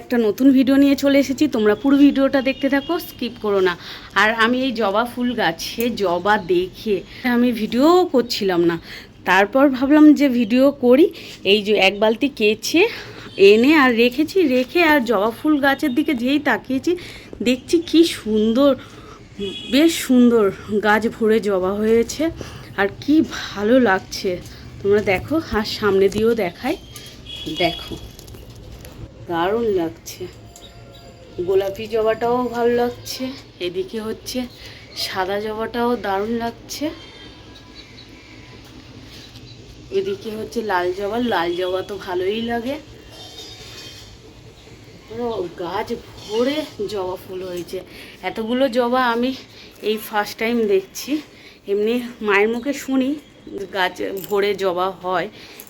একটা নতুন ভিডিও নিয়ে চলে এসেছি। তোমরা পুরো ভিডিওটা দেখতে থাকো স্কিপ করো না। আর আমি এই জবা ফুল গাছে জবা দেখে আমি ভিডিও করছিলাম না। তারপর ভাবলাম যে ভিডিও করি, এই যে এক বালতি কেচে এনে আর রেখেছি, রেখে আর জবা ফুল গাছের দিকে যেই তাকিয়েছি, দেখছি কি সুন্দর, বেশ সুন্দর গাছ ভরে জবা হয়েছে। আর কি ভালো লাগছে। তোমরা দেখো, আর সামনে দিয়েও দেখায় দেখো। দারুণ লাগছে। গোলাপি জবাটাও ভালো লাগছে, এদিকে হচ্ছে সাদা জবাটাও দারুণ লাগছে। এদিকে হচ্ছে লাল জবা লাল জবা তো ভালোই লাগে। গাছ ভরে জবা ফুল হয়েছে। এতগুলো জবা আমি এই ফার্স্ট টাইম দেখছি। এমনি মায়ের মুখে শুনি গাছ ভরে জবা হয়,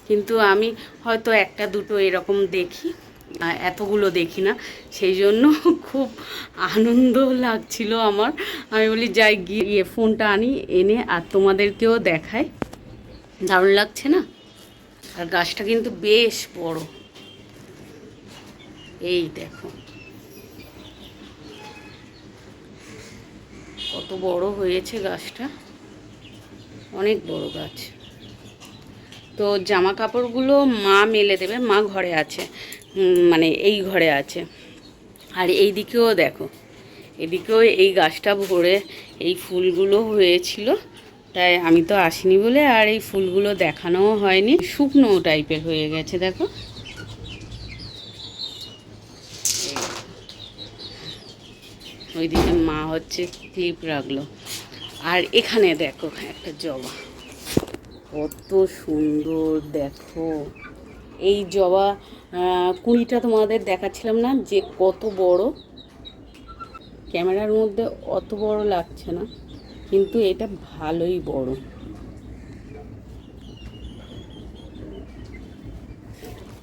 কিন্তু আমি হয়তো একটা দুটো এরকম দেখি। এতগুলো দেখি না। সেই জন্য খুব আনন্দ লাগছিল আমার। আমি বলি, যাই, গিয়ে ফোনটা আনি, এনে আর তোমাদেরকেও দেখাই। দারুণ লাগছে না? আর গাছটা কিন্তু বেশ বড়। এই দেখো। কত বড় হয়েছে গাছটা। অনেক বড় গাছ। তো জামা কাপড়গুলো মা মেলে দেবে, মা ঘরে আছে। মানে এই ঘরে আছে। আর এই দিকেও দেখো, এদিকেও এই গাছটা ভরে এই ফুলগুলো হয়েছিল। তাই আমি তো আসিনি বলে আর এই ফুলগুলো দেখানোও হয়নি। শুকনো টাইপের হয়ে গেছে, দেখো। ওইদিকে মা হচ্ছে ক্লিপ রাখল। আর এখানে দেখো একটা জবা। কত সুন্দর, দেখো। এই জবা কুড়িটা তোমাদের দেখাচ্ছিলাম না যে কত বড়। ক্যামেরার মধ্যে অত বড় লাগছে না, কিন্তু এটা ভালোই বড়।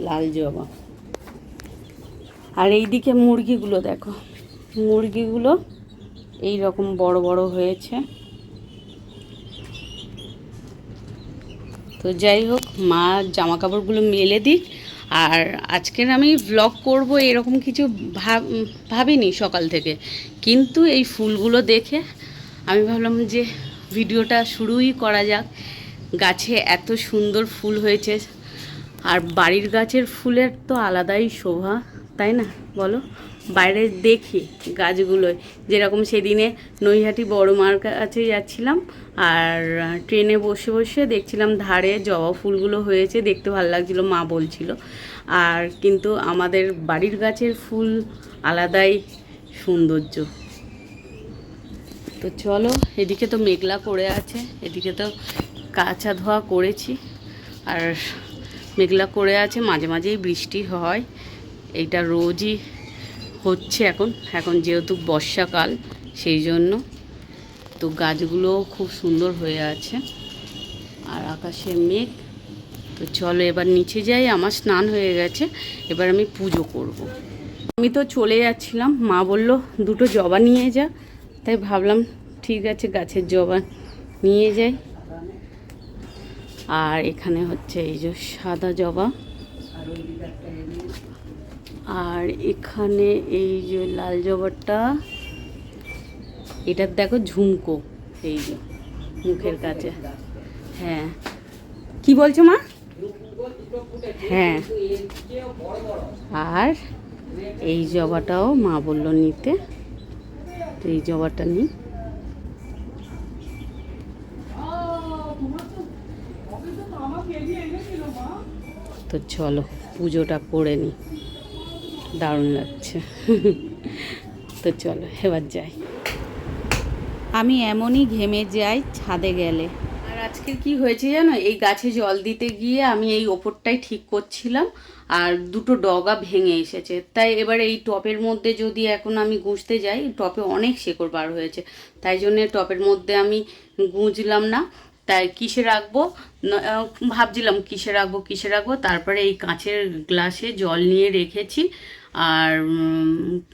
লাল জবা। আর এইদিকে মুরগিগুলো দেখো। মুরগিগুলো এই রকম বড় বড় হয়েছে। তো যাই হোক, মা জামা কাপড়গুলো মেলে দিক। আর আজকের আমি ব্লগ করব এরকম কিছু ভাব, ভাবিনি সকাল থেকে। কিন্তু এই ফুলগুলো দেখে আমি ভাবলাম যে ভিডিওটা শুরুই করা যাক। গাছে এত সুন্দর ফুল হয়েছে। আর বাড়ির গাছের ফুলের তো আলাদাই শোভা, তাই না? বলো। বাইরে দেখি গাছগুলোয়। যেরকম সেদিনে নৈহাটি বড় মার কাছে যাচ্ছিলাম আর ট্রেনে বসে বসে দেখছিলাম ধারে জবা ফুলগুলো হয়েছে, দেখতে ভালো লাগছিল, মা বলছিল। আর কিন্তু আমাদের বাড়ির গাছের ফুল আলাদাই সৌন্দর্য। তো চলো, এদিকে তো মেঘলা করে আছে, এদিকে তো কাঁচা ধোয়া করেছি। আর মেঘলা করে আছে, মাঝে মাঝেই বৃষ্টি হয় এটা রোজই হচ্ছে এখন। এখন যেহেতু বর্ষাকাল, সেই জন্য তো গাছগুলো খুব সুন্দর হয়ে আছে। আর আকাশে মেঘ। তো চলো এবার নিচে যাই, আমার স্নান হয়ে গেছে। এবার আমি পুজো করব। আমি তো চলে যাচ্ছিলাম, মা বলল, দুটো জবা নিয়ে যা। তাই ভাবলাম, ঠিক আছে, গাছের জবা নিয়ে যাই। আর এখানে হচ্ছে এই যে সাদা জবা। আর এখানে এই যে লাল জবাটা এটার দেখো ঝুমকো, এই যে মুখের কাছে। হ্যাঁ। কি বলছো মা? হ্যাঁ। আর এই জবাটাও মা বলল নিতে। তো এই জবাটা নিই তো চলো, পুজোটা করে নিই দারুণ লাগছে। তো চলো, এবার যাই। আমি এমনই ঘেমে যাই ছাদে গেলে। আর আজকে কি হয়েছে জানো? এই গাছে জল দিতে গিয়ে আমি এই ওপরটাই ঠিক করছিলাম, আর দুটো ডগা ভেঙে এসেছে। তাই এবার এই টপের মধ্যে যদি এখন আমি গুঁজতে যাই, টপে অনেক শেকড় বার হয়েছে। তাই জন্যে টপের মধ্যে আমি গুঁজলাম না। তাই কিসে রাখব? ভাবছিলাম কিসে রাখব কিসে রাখব? তারপরে এই কাঁচের গ্লাসে জল নিয়ে রেখেছি। আর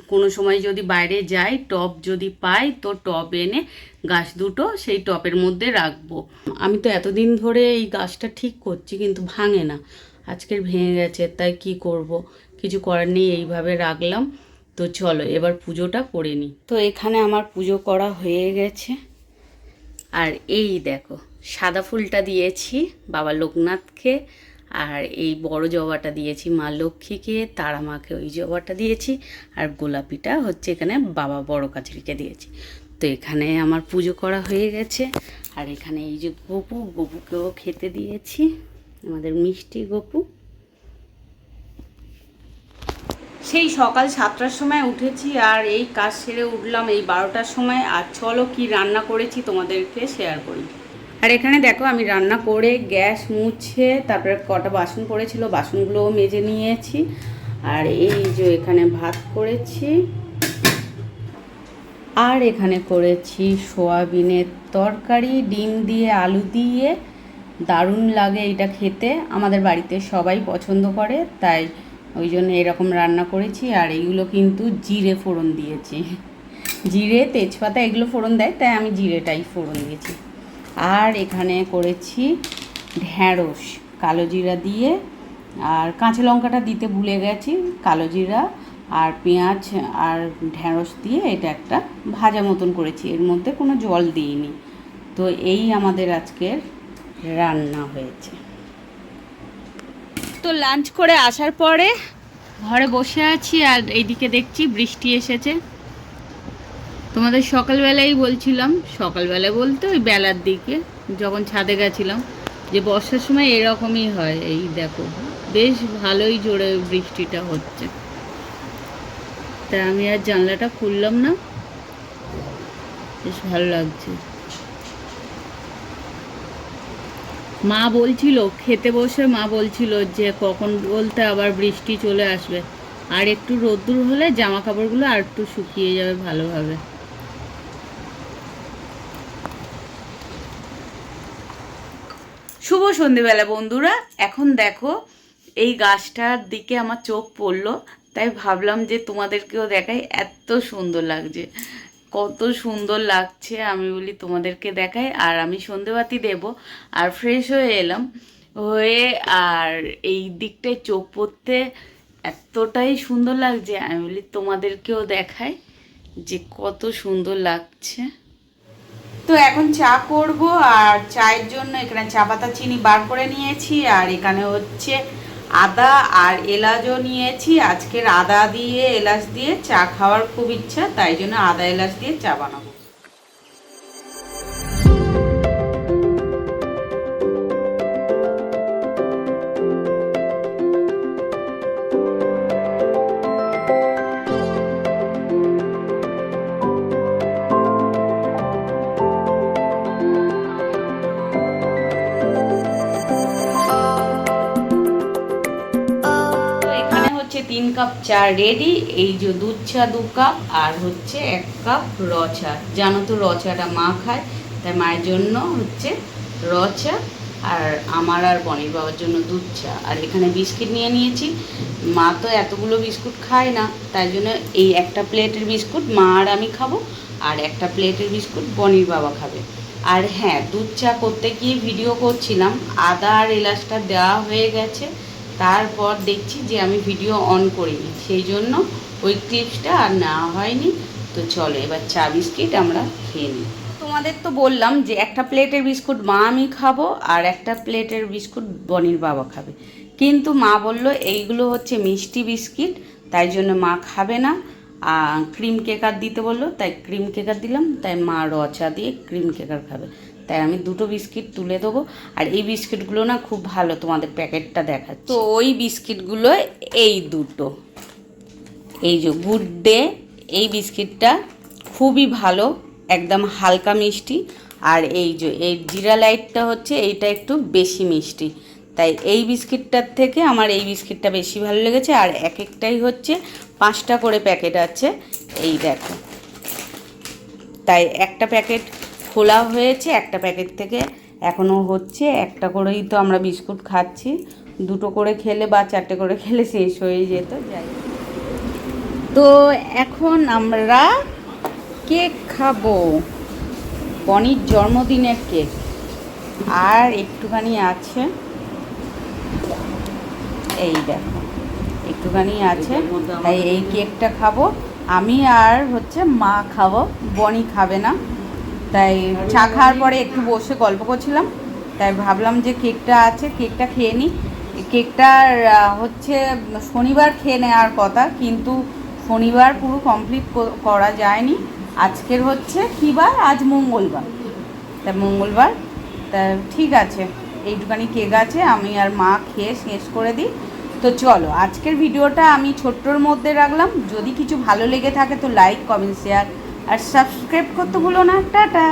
কোনো সময় যদি বাইরে যাই টব যদি পাই, তো টব এনে গাছ দুটো সেই টবের মধ্যে রাখব। আমি তো এতদিন ধরে এই গাছটা ঠিক করছি, কিন্তু ভাঙে না। আজকের ভেঙে গেছে, তাই কি করব? কিছু করার নেই, এইভাবে রাখলাম। তো চলো, এবার পুজোটা করে নিই। তো এখানে আমার পুজো করা হয়ে গেছে। আর এই দেখো, সাদা ফুলটা দিয়েছি বাবা লোকনাথকে। আর এই বড় জবাটা দিয়েছি মা লক্ষ্মীকে, তারা মাকে ওই জবাটা দিয়েছি, আর গোলাপিটা হচ্ছে এখানে বাবা বড় কাছড়িকে দিয়েছি। তো এখানে আমার পুজো করা হয়ে গেছে, আর এখানে এই যে গপু, গপুকেও খেতে দিয়েছি, আমাদের মিষ্টি গপু। সেই সকাল সাতটার সময় উঠেছি, আর এই কাজ সেরে উঠলাম এই বারোটার সময়, আর চলো কি রান্না করেছি তোমাদেরকে শেয়ার করি। আর এখানে দেখো আমি রান্না করে গ্যাস মুছে তারপরে কটা বাসন পড়েছিল, বাসনগুলোও মেজে নিয়েছি। আর এই যে এখানে ভাত করেছি। আর এখানে করেছি সোয়াবিনের তরকারি, ডিম দিয়ে আলু দিয়ে। দারুণ লাগে এটা খেতে। আমাদের বাড়িতে সবাই পছন্দ করে, তাই ওই জন্য এরকম রান্না করেছি। আর এইগুলো কিন্তু জিরে ফোড়ন দিয়েছি। জিরে, তেজপাতা এগুলো ফোড়ন দেয়, তাই আমি জিরেটাই ফোড়ন দিয়েছি। আর এখানে করেছি ঢ্যাঁড়স কালো জিরা দিয়ে। আর কাঁচা লঙ্কাটা দিতে ভুলে গেছি, কালো জিরা আর পেঁয়াজ আর ঢ্যাঁড়স দিয়ে এটা একটা ভাজা মতন করেছি। এর মধ্যে কোনো জল দিইনি। তো এই আমাদের আজকের রান্না হয়েছে। তো লাঞ্চ করে আসার পরে ঘরে বসে আছি আর এইদিকে দেখছি বৃষ্টি এসেছে। তোমাদের সকালবেলাই বলছিলাম, সকালবেলা বলতে ওই বেলার দিকে যখন ছাদে গেছিলাম, যে বর্ষার সময় এরকমই হয়, এই দেখো, বেশ ভালোই জোরে বৃষ্টিটা হচ্ছে। তা আমি আর জানলাটা খুললাম না, বেশ ভালো লাগছে। মা বলছিল, খেতে বসে মা বলছিল যে কখন বলতে আবার বৃষ্টি চলে আসবে, আর একটু রোদ্দুর হলে জামা কাপড়গুলো আর একটু শুকিয়ে যাবে ভালোভাবে। শুভ সন্ধেবেলা বন্ধুরা। এখন দেখো, এই গাছটার দিকে আমার চোখ পড়ল, তাই ভাবলাম যে তোমাদেরকেও দেখাই, এত সুন্দর লাগছে। কত সুন্দর লাগছে, আমি বলি তোমাদেরকে দেখাই, আর আমি সন্ধেবাতি দেব, আর ফ্রেশ হয়ে এলাম। হয়ে আর এই দিকটায় চোখ পড়তে এতটাই সুন্দর লাগছে, আমি বলি তোমাদেরকেও দেখাই যে কত সুন্দর লাগছে। তো এখন চা করব আর চায়ের জন্য এখানে চা পাতা চিনি বার করে নিয়েছি আর এখানে হচ্ছে আদা আর এলাচও নিয়েছি। আজকের আদা দিয়ে, এলাচ দিয়ে চা খাওয়ার খুব ইচ্ছা, তাই জন্য আদা, এলাচ দিয়ে চা বানাবো। চা রেডি এই যে দুধ চা দু কাপ আর হচ্ছে এক কাপ র চা। জানো তো র চাটা মা খায়, তাই মায়ের জন্য হচ্ছে র চা আর আমার আর বনির বাবার জন্য দুধ চা। আর এখানে বিস্কিট নিয়ে নিয়েছি। মা তো এতগুলো বিস্কুট খায় না, তাই জন্য এই একটা প্লেটের বিস্কুট মা আর আমি খাব আর একটা প্লেটের বিস্কুট বনির বাবা খাবে। আর হ্যাঁ দুধ চা করতে গিয়ে ভিডিও করছিলাম, আদা আর এলাচটা দেওয়া হয়ে গেছে। তারপর দেখছি যে আমি ভিডিও অন করিনি। সেই জন্য ওই ক্লিপসটা আর নেওয়া হয়নি। তো চলো, এবার চা বিস্কিট আমরা খেয়ে নিই। তোমাদের তো বললাম যে একটা প্লেটের বিস্কুট মা আমি খাব আর একটা প্লেটের বিস্কুট বনির বাবা খাবে। কিন্তু মা বলল এইগুলো হচ্ছে মিষ্টি বিস্কিট, তাই জন্য মা খাবে না। আর ক্রিম কেকার দিতে বলল, তাই ক্রিম কেকার দিলাম, তাই মা রচা দিয়ে ক্রিম কেকার খাবে। তাই আমি দুটো বিস্কিট তুলে দেবো। আর এই বিস্কিটগুলো না খুব ভালো তোমাদের প্যাকেটটা দেখাচ্ছে। তো ওই বিস্কিটগুলো এই দুটো। এই যে গুড ডে এই বিস্কিটটা খুবই ভালো একদম হালকা মিষ্টি। আর এই যে এই জিরা লাইটটা হচ্ছে এইটা একটু বেশি মিষ্টি। তাই এই বিস্কিটটার থেকে আমার এই বিস্কিটটা বেশি ভালো লেগেছে। আর এক একটাই হচ্ছে পাঁচটা করে প্যাকেট আছে। এই দেখো। তাই একটা প্যাকেট খোলা হয়েছে একটা প্যাকেট থেকে। এখনও হচ্ছে একটা করেই তো আমরা বিস্কুট খাচ্ছি। দুটো করে খেলে বা চারটে করে খেলে শেষ হয়ে যেত যাই তো এখন আমরা কেক খাব। বনির জন্মদিনের কেক। আর একটুখানি আছে। এই দেখো একটুখানি আছে। তাই এই কেকটা খাব। আমি আর হচ্ছে মা খাব বনি খাবে না। তাই চা খাওয়ার পরে একটু বসে গল্প করছিলাম। তাই ভাবলাম যে কেকটা আছে, কেকটা খেয়ে নিই কেকটার হচ্ছে শনিবার খেয়ে নেওয়ার কথা, কিন্তু শনিবার পুরো কমপ্লিট করা যায়নি। আজকের হচ্ছে কী বার? আজ মঙ্গলবার। তা মঙ্গলবার। তা ঠিক আছে, এইটুখানি কেক আছে, আমি আর মা খেয়ে শেষ করে দিই। তো চলো, আজকের ভিডিওটা আমি ছোট্টর মধ্যে রাখলাম। যদি কিছু ভালো লেগে থাকে তো লাইক কমেন্ট শেয়ার আর সাবস্ক্রাইব করতে ভুলো না টাটা।